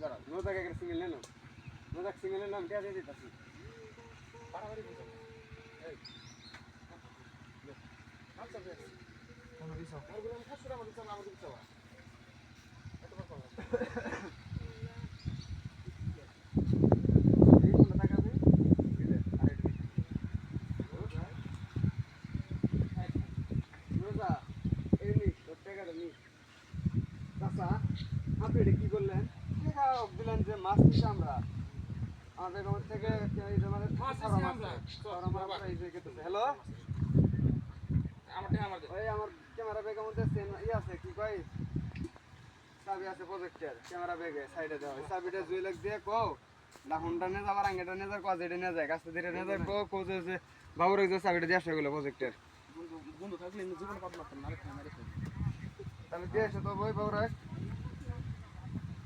দাঁড়াও নোজাক একটা সিঙ্গেল নেন নোজাক সিঙ্গেল নেন আমি দিয়ে দিতেছি। বাড়াবাড়ি চাচা আপনি এটা কি করলেন দিলেন যে মাছ আমরা। আমাদের থেকে হ্যালো আমারটা আমার। দে। ওই আমার ক্যামেরা ব্যাগের মধ্যে সেন আছে। কি কই চাবি আছে প্রজেক্টের ক্যামেরা ব্যাগে সাইডে দেওয়া ওই চাবিটা জুই লাগ দিয়ে কো না হুন্ডা নিয়ে যাবার আঙ্গেটা নিয়ে যায় কজ এটা নিয়ে যায় কাছে ধীরে নিয়ে যায় কো কো যে যে বাবুর যে চাবিটা দিয়ে আসে গুলো প্রজেক্টের বন্ধু থাকলে জীবন পাবো না আরেকটা আমার তাহলে দিয়ে এসে তো বই বাবুরা